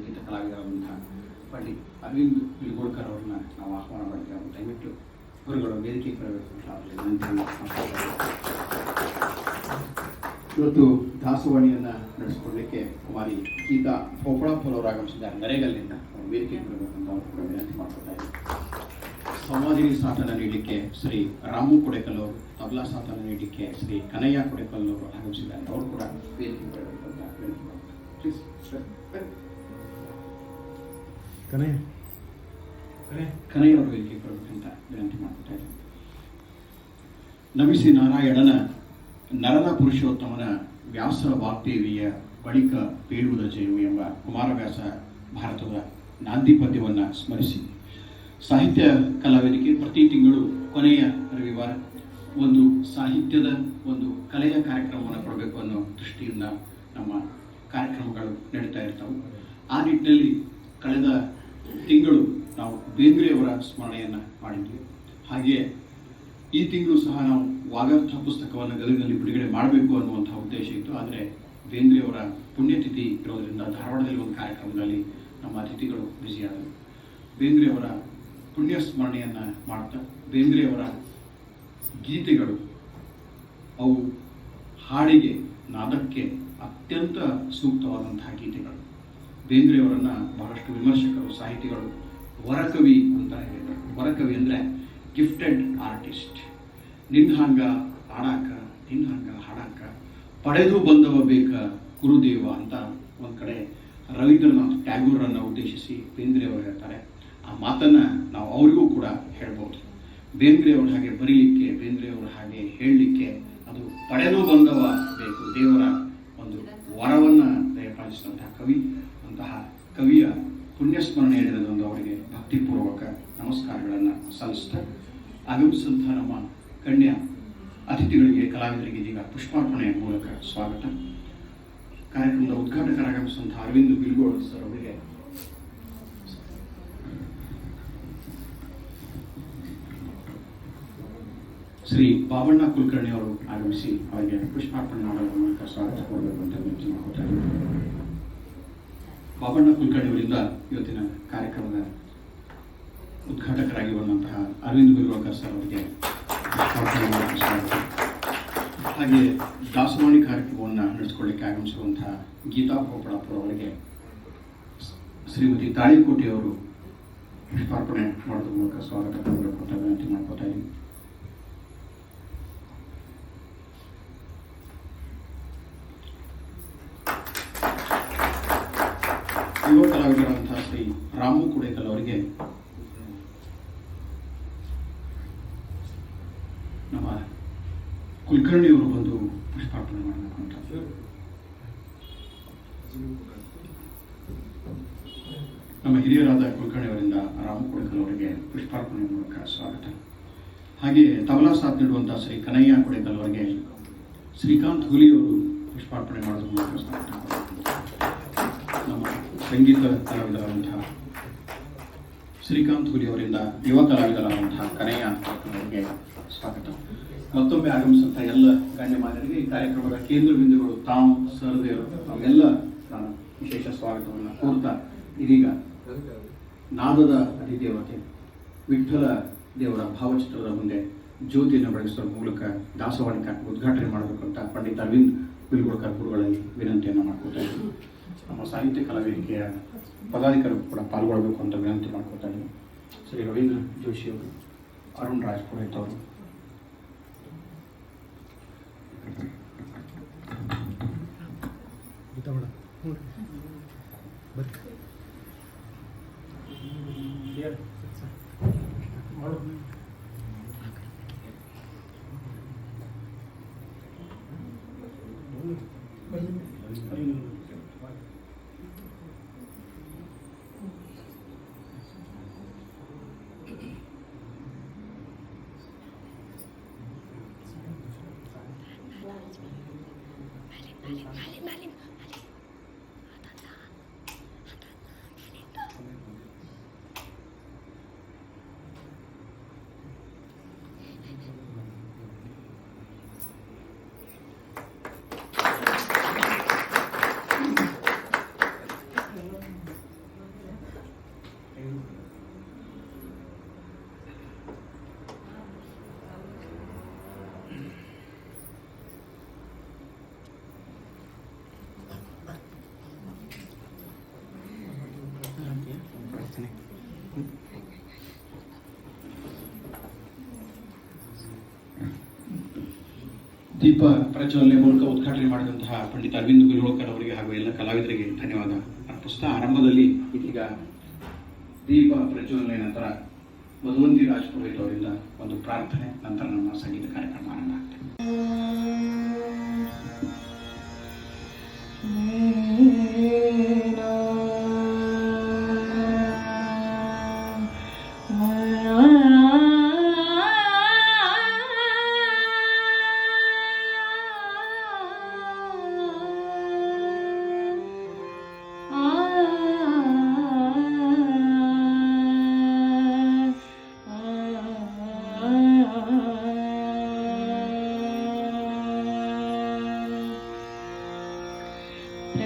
ಸಂಗೀತ ಕಲಾವಿದರಾದಂತಹ ಪಂಡಿತ್ ಅರವಿಂದ್ ಬಿಲ್ಗೋಳ್ಕರ್ ಅವ್ರನ್ನ ನಾವು ಆಹ್ವಾನ ಮಾಡ್ತೀವಿ. ಅವರು ದಯವಿಟ್ಟು ಗುರುಗಳು ವೇದಿಕೆ ಬರಬೇಕು ಅಂತ ಇವತ್ತು ದಾಸವಾಣಿಯನ್ನ ನಡೆಸ್ಕೊಡ್ಲಿಕ್ಕೆ ಕುಮಾರಿ ಗೀತಾ ಪೋಪಳಾಪುರ ಅವರು ಆಗಮಿಸಿದ್ದಾರೆ. ನರೇಗಲ್ಲಿಂದ ಅವರು ವೇದಿಕೆಗೆ ಬರಬೇಕು ಅಂತ ಅವರು ಕೂಡ ವಿನಂತಿ ಮಾಡ್ಕೊತಾ ಇದ್ದಾರೆ. ಸಂವಾದಿನಿ ನೀಡಲಿಕ್ಕೆ ಶ್ರೀ ರಾಮು ಕೊಡೆಕಲ್ ಅವರು, ತಬಲಾ ಸಾಧನ ನೀಡಲಿಕ್ಕೆ ಶ್ರೀ ಕನಯ್ಯ ಕೊಡೆಕಲ್ ಅವರು ಆಗಮಿಸಿದ್ದಾರೆ. ಅವರು ಕೂಡ ವೇದಿಕೆ ಬರಬೇಕು ಅಂತ ವಿನಂತಿ ಮಾಡ್ತಾರೆ ಪ್ಲೀಸ್ ಕನೆ ಕನಯ್ಯ ಬರಬೇಕಂತ ವಿನಂತಿ ಮಾಡ್ಕೊತಾ ಇದ್ದಾರೆ ನಮಿಸಿ ನಾರಾಯಣನ ನರನ ಪುರುಷೋತ್ತಮನ ವ್ಯಾಸ ವಾಗ್ದೇವಿಯ ಬಳಿಕ ಬೇಡುವುದ ಜಯವು ಎಂಬ ಕುಮಾರವ್ಯಾಸ ಭಾರತದ ನಾಂದಿ ಪದ್ಯವನ್ನು ಸ್ಮರಿಸಿ. ಸಾಹಿತ್ಯ ಕಲಾವೇದಿಕೆ ಪ್ರತಿ ತಿಂಗಳು ಕೊನೆಯ ರವಿವಾರ ಒಂದು ಸಾಹಿತ್ಯದ ಒಂದು ಕಲೆಯ ಕಾರ್ಯಕ್ರಮವನ್ನು ಕೊಡಬೇಕು ಅನ್ನೋ ದೃಷ್ಟಿಯಿಂದ ನಮ್ಮ ಕಾರ್ಯಕ್ರಮಗಳು ನಡೀತಾ ಇರ್ತವೆ. ಆ ನಿಟ್ಟಿನಲ್ಲಿ ಕಳೆದ ತಿಂಗಳು ನಾವು ಬೇಂದ್ರೆಯವರ ಸ್ಮರಣೆಯನ್ನು ಮಾಡಿದ್ವಿ. ಹಾಗೆ ಈ ತಿಂಗಳು ಸಹ ನಾವು ವಾಗರ್ಥ ಪುಸ್ತಕವನ್ನು ಗದಗಿನಲ್ಲಿ ಬಿಡುಗಡೆ ಮಾಡಬೇಕು ಅನ್ನುವಂಥ ಉದ್ದೇಶ ಇತ್ತು. ಆದರೆ ಬೇಂದ್ರೆಯವರ ಪುಣ್ಯತಿಥಿ ಇರೋದರಿಂದ ಧಾರವಾಡದಲ್ಲಿ ಒಂದು ಕಾರ್ಯಕ್ರಮದಲ್ಲಿ ನಮ್ಮ ಅತಿಥಿಗಳು ಬ್ಯುಸಿಯಾದರು. ಬೇಂದ್ರೆಯವರ ಪುಣ್ಯ ಸ್ಮರಣೆಯನ್ನು ಮಾಡ್ತಾ, ಬೇಂದ್ರೆಯವರ ಗೀತೆಗಳು ಅವು ಹಾಡಿಗೆ, ನಾದಕ್ಕೆ ಅತ್ಯಂತ ಸೂಕ್ತವಾದಂತಹ ಗೀತೆಗಳು. ಬೇಂದ್ರೆಯವರನ್ನು ಬಹಳಷ್ಟು ವಿಮರ್ಶಕರು, ಸಾಹಿತಿಗಳು ವರಕವಿ ಅಂತ ಹೇಳಿದರು. ವರಕವಿ ಅಂದರೆ ಗಿಫ್ಟೆಡ್ ಆರ್ಟಿಸ್ಟ್ ನಿನ್ನ ಹಂಗ ಹಾಡಾಕ ನಿನ್ನ ಹಂಗ ಹಾಡಾಕ ಪಡೆದು ಬಂದವ ಬೇಕ ಗುರುದೇವ ಅಂತ ಒಂದು ಕಡೆ ರವೀಂದ್ರನಾಥ್ ಟ್ಯಾಗೂರನ್ನು ಉದ್ದೇಶಿಸಿ ಬೇಂದ್ರೆ ಅವರು ಹೇಳ್ತಾರೆ. ಆ ಮಾತನ್ನು ನಾವು ಅವರಿಗೂ ಕೂಡ ಹೇಳ್ಬೋದು. ಬೇಂದ್ರೆ ಅವ್ರ ಹಾಗೆ ಬರೀಲಿಕ್ಕೆ, ಬೇಂದ್ರೆ ಅವ್ರ ಹಾಗೆ ಹೇಳಲಿಕ್ಕೆ ಅದು ಪಡೆದು ಬಂದವ ಬೇಕು. ದೇವರ ಒಂದು ವರವನ್ನು ದಯಪಾಲಿಸಿದಂತಹ ಕವಿ. ಅಂತಹ ಕವಿಯ ಪುಣ್ಯಸ್ಮರಣೆ ಹೇಳಿರೋದೊಂದು ಅವರಿಗೆ ಭಕ್ತಿಪೂರ್ವಕ ನಮಸ್ಕಾರಗಳನ್ನು ಸಲ್ಲಿಸ್ತಾ ಆಗಮಿಸಿದಂಥ ನಮ್ಮ ಕನ್ಯ ಅತಿಥಿಗಳಿಗೆ, ಕಲಾವಿದರಿಗೆ ಇದೀಗ ಪುಷ್ಪಾರ್ಪಣೆಯ ಮೂಲಕ ಸ್ವಾಗತ ಕಾರ್ಯಕ್ರಮದ ಉದ್ಘಾಟಕರಾಗಮಿಸಿದಂಥ ಅರವಿಂದ್ ಬಿಲ್ಗೋಳ್ ಸರ್ ಅವರಿಗೆ ಶ್ರೀ ಬಾಬಣ್ಣ ಕುಲಕರ್ಣಿ ಅವರು ಆಗಮಿಸಿ ಅವರಿಗೆ ಪುಷ್ಪಾರ್ಪಣೆ ಮಾಡೋದ್ರ ಮೂಲಕ ಸ್ವಾಗತ ಕೊಡಬೇಕು ಅಂತ ವಿನಂತಿ. ಬಾಬಣ್ಣ ಕುಲಕರ್ಣಿ ಅವರಿಂದ ಇವತ್ತಿನ ಕಾರ್ಯಕ್ರಮದ ಉದ್ಘಾಟಕರಾಗಿ ಬಂದಂತಹ ಅರವಿಂದ್ ಗುರುವಾಕರ್ ಸರ್ ಅವರಿಗೆ ಹಾಗೆ ದಾಸವಾಣಿ ಕಾರ್ಯಕ್ರಮವನ್ನು ನಡೆಸಿಕೊಳ್ಳಿಕ್ಕೆ ಆಗಮಿಸಿರುವಂತಹ ಗೀತಾ ಗೋಪಳಾಪುರ ಅವರಿಗೆ ಶ್ರೀಮತಿ ತಾಳಿಕೋಟೆ ಅವರು ಪುಷ್ಪಾರ್ಪಣೆ ಮಾಡೋದ್ರ ಮೂಲಕ ಸ್ವಾಗತ ವಿನಂತಿ ಮಾಡ್ಕೋತಾ ಇದ್ದೀನಿ. ಯುವ ಕಲಾವಿದರಾದಂತಹ ಶ್ರೀ ರಾಮು ಕುಡೇಕಲ್ ಅವರಿಗೆ ನಮ್ಮ ಕುಲಕರ್ಣಿಯವರು ಬಂದು ಪುಷ್ಪಾರ್ಪಣೆ ಮಾಡಬೇಕು ಅಂತ ನಮ್ಮ ಹಿರಿಯರಾದ ಕುಲಕರ್ಣಿಯವರಿಂದ ರಾಮು ಕುಡೇಕಲ್ ಅವರಿಗೆ ಪುಷ್ಪಾರ್ಪಣೆ ಮೂಲಕ ಸ್ವಾಗತ. ಹಾಗೆ ತಬಲಾ ಸಾಥ್ ನೀಡುವಂತಹ ಶ್ರೀ ಕನಯ್ಯ ಕುಡೇಕಲ್ ಅವರಿಗೆ ಶ್ರೀಕಾಂತ್ ಹುಲಿಯವರು ಪುಷ್ಪಾರ್ಪಣೆ ಮಾಡೋದ್ರ ಮೂಲಕ ಸ್ವಾಗತ. ನಮ್ಮ ಸಂಗೀತ ಕಲಾವಿದರಾದಂತಹ ಶ್ರೀಕಾಂತ್ ಹುಲಿ ಅವರಿಂದ ಯುವ ಕಲಾವಿದರಾದಂತಹ ಕನೆಯ ಅವರಿಗೆ ಸ್ವಾಗತ. ಮತ್ತೊಮ್ಮೆ ಆಗಮಿಸಿದಂಥ ಎಲ್ಲ ಗಣ್ಯಮಾನ್ಯರಿಗೆ ಈ ಕಾರ್ಯಕ್ರಮದ ಕೇಂದ್ರ ಬಿಂದುಗಳು ತಾವು, ಸರದೇವರು ತಾವೆಲ್ಲ ನಾನು ವಿಶೇಷ ಸ್ವಾಗತವನ್ನು ಕೋರ್ತಾ ಇದೀಗ ನಾದದ ಅಧಿದೇವತೆ ವಿಠಲ ದೇವರ ಭಾವಚಿತ್ರದ ಮುಂದೆ ಜ್ಯೋತಿಯನ್ನು ಬೆಳಗಿಸುವ ಮೂಲಕ ಕಾರ್ಯಕ್ರಮ ಉದ್ಘಾಟನೆ ಮಾಡಬೇಕು ಅಂತ ಪಂಡಿತ್ ಅರವಿಂದ್ ಬಿಲ್ಗುಳ್ಕರ್ ಗುರುಗಳಲ್ಲಿ ವಿನಂತಿಯನ್ನು ಮಾಡ್ಕೊತಾ ಇದ್ದೀನಿ. ನಮ್ಮ ಸಾಹಿತ್ಯ ಕಲಾವೇದಿಕೆಯ ಪದಾಧಿಕಾರಿಗಳು ಕೂಡ ಪಾಲ್ಗೊಳ್ಳಬೇಕು ಅಂತ ವಿನಂತಿ ಮಾಡ್ಕೊತಾ ಇದ್ದೀನಿ. ಶ್ರೀ ರವೀಂದ್ರ ಜೋಶಿ ಅವರು, ಅರುಣ್ ರಾಜ್ ಪುರೋಹಿತ್ ಅವರು ಬರ್ರಿ. ದೀಪ ಪ್ರಜ್ವಲನೆ ಮೂಲಕ ಉದ್ಘಾಟನೆ ಮಾಡಿದಂತಹ ಪಂಡಿತ ಅರವಿಂದ ಗುರುಳಕರ್ ಅವರಿಗೆ ಹಾಗೂ ಎಲ್ಲ ಕಲಾವಿದರಿಗೆ ಧನ್ಯವಾದ. ಪುಸ್ತಕ ಆರಂಭದಲ್ಲಿ ಇದೀಗ ದೀಪ ಪ್ರಜ್ವಲನೆ ನಂತರ ಮಧುವಂತಿ ರಾಜ್ ಅವರಿಂದ ಒಂದು ಪ್ರಾರ್ಥನೆ, ನಂತರ ನಮ್ಮ ಸಂಗೀತ ಕಾರ್ಯಕ್ರಮ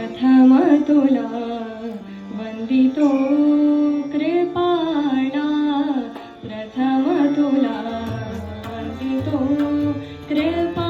प्रथम तुला वंदितो कृपाला प्रथम तुला वंदितो कृपा